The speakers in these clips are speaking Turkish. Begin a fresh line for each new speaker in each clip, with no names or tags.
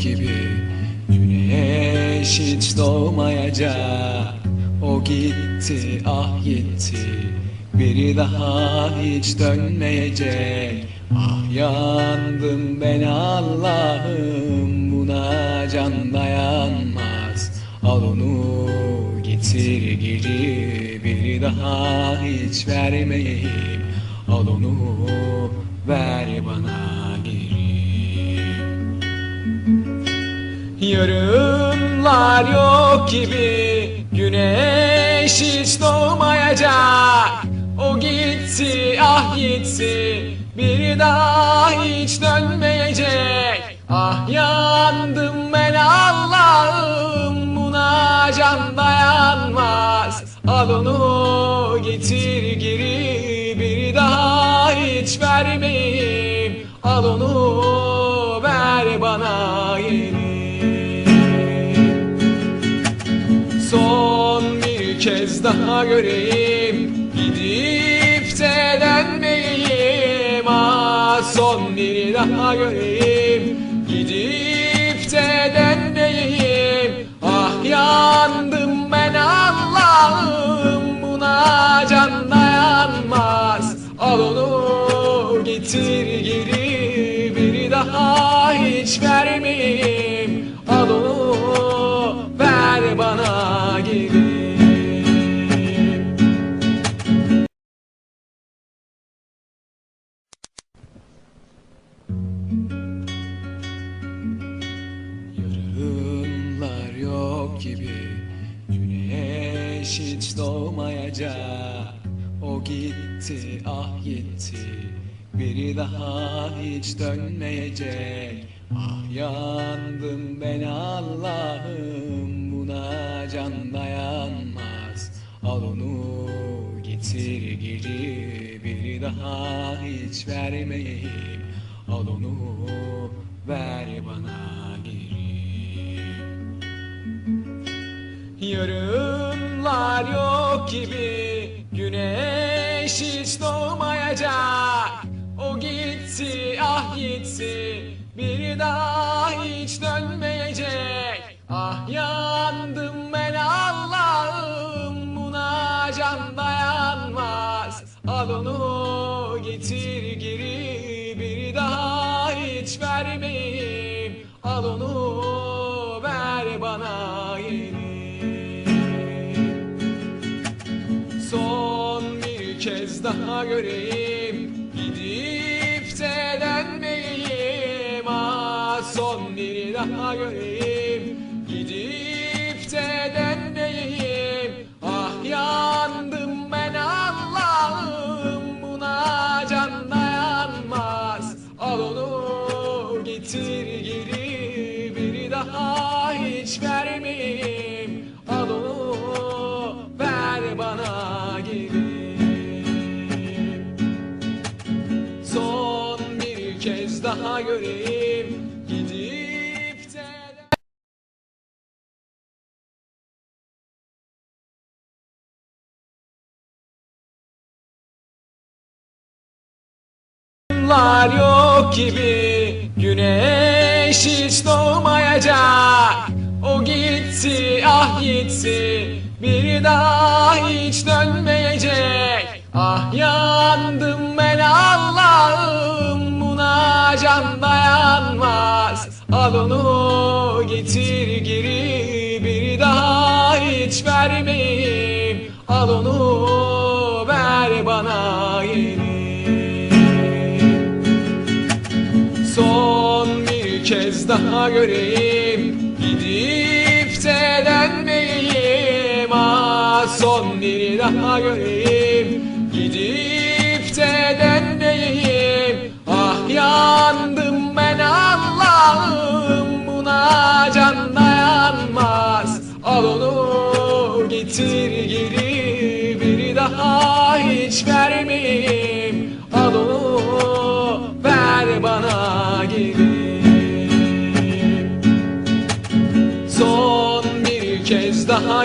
gibi Güneş hiç doğmayacak. O gitti ah gitti. Biri daha hiç dönmeyecek. Ah yandım ben Allah'ım. Buna can dayanmaz. Al onu getir geri. Biri daha hiç vermeyeyim. Al onu ver bana geri Yarınlar yok gibi Güneş hiç doğmayacak. O gitti ah gitti Bir daha hiç dönmeyecek. Ah yandım ben Allah'ım Buna can dayanmaz. Al onu getir geri Bir daha hiç vermeyeyim. Al onu ver bana kez daha göreyim. Gidip de dönmeyeyim Ah son bir daha göreyim. Gidip de dönmeyeyim Ah yandım ben Allah'ım. Buna can dayanmaz. Al onu getir geri. Bir daha hiç vermeyeyim Güneş hiç doğmayacak. O gitti ah gitti. Biri daha hiç dönmeyecek. Ah yandım ben Allah'ım. Buna can dayanmaz. Al onu getir geri. Biri daha hiç vermeyeyim. Al onu ver bana geri Yarınlar yok gibi Güneş hiç doğmayacak. O gitti ah gitti Bir daha hiç dönmeyecek. Ah yandım ben Allah'ım Buna can dayanmaz. Al onu getir geri Bir daha hiç vermeyeyim. Al onu ver bana daha göreyim. Gidip de dönmeyeyim Ah son bir daha göreyim Yarınlar yok gibi Güneş hiç doğmayacak. O gitti ah gitti Bir daha hiç dönmeyecek. Ah yandım ben Allah'ım Buna can dayanmaz. Al onu getir geri Bir daha hiç vermeyeyim. Al onu ver bana geri kez daha göreyim. Gidip de dönmeyeyim Ah son bir daha göreyim. Gidip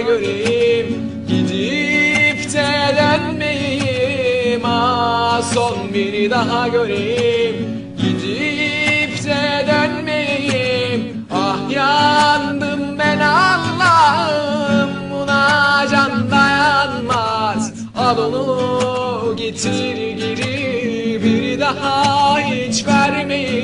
göreyim Gidip delenmeyeyim ah, Son biri daha göreyim Gidip delenmeyeyim Ah yandım ben Allah'ım Buna can dayanmaz. Al onu getir geri Bir daha hiç vermeyin